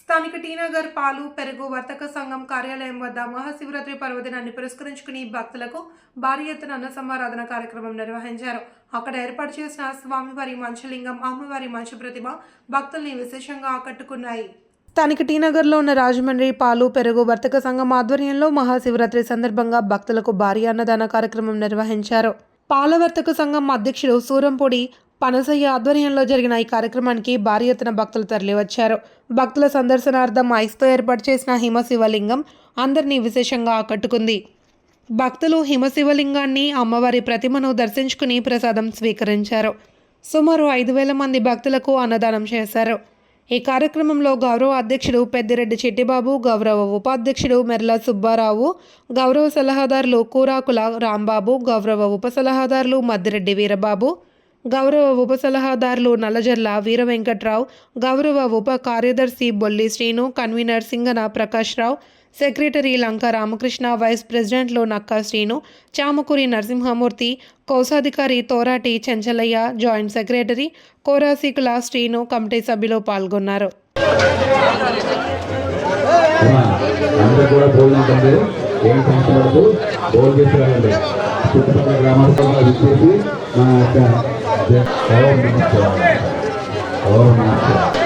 స్థానిక టీనగర్ పాలు పెరుగు వర్తక సంఘం కార్యాలయం వద్ద మహాశివరాత్రి పర్వదినాన్ని పురస్కరించుకుని భక్తులకు భారీ ఎత్తున అన్న సమారాధన కార్యక్రమం నిర్వహించారు. అక్కడ ఏర్పాటు చేసిన స్వామివారి మంచలింగం అమ్మవారి మంచు ప్రతిమ భక్తుల్ని విశేషంగా ఆకట్టుకున్నాయి. స్థానిక టీనగర్లో ఉన్న రాజమండ్రి పాలు పెరుగు వర్తక సంఘం ఆధ్వర్యంలో మహాశివరాత్రి సందర్భంగా భక్తులకు భారీ అన్నదాన కార్యక్రమం నిర్వహించారు. పాల వర్తక సంఘం అధ్యక్షుడు సూరంపొడి పనసయ్య ఆధ్వర్యంలో జరిగిన ఈ కార్యక్రమానికి భారీ ఎత్తున భక్తులు తరలివచ్చారు. భక్తుల సందర్శనార్థం ఐస్తో ఏర్పాటు చేసిన హిమశివలింగం అందరినీ విశేషంగా ఆకట్టుకుంది. భక్తులు హిమశివలింగాన్ని అమ్మవారి ప్రతిమను దర్శించుకుని ప్రసాదం స్వీకరించారు. సుమారు ఐదు వేల మంది భక్తులకు అన్నదానం చేశారు. ఈ కార్యక్రమంలో గౌరవ అధ్యక్షుడు పెద్దిరెడ్డి చిట్టిబాబు గౌరవ ఉపాధ్యక్షుడు మెర్ల సుబ్బారావు గౌరవ సలహాదారులు కూరాకుల రాంబాబు గౌరవ ఉప సలహాదారులు మద్దిరెడ్డి వీరబాబు గౌరవ ఉప సలహాదారులు నల్లజర్ల వీర వెంకట్రావు గౌరవ ఉప కార్యదర్శి Bolli Srinu convener Singana Prakash Rao secretary Lanka Ramakrishna vice ప్రెసిడెంట్లు నక్కా శ్రీను చామకూరి నరసింహమూర్తి కోశాధికారి Torati Chenchalaiah joint secretary Korasikula Srinu committee సభ్యులు పాల్గొన్నారు. అమ్మా, de 10 minutos. 10 minutos.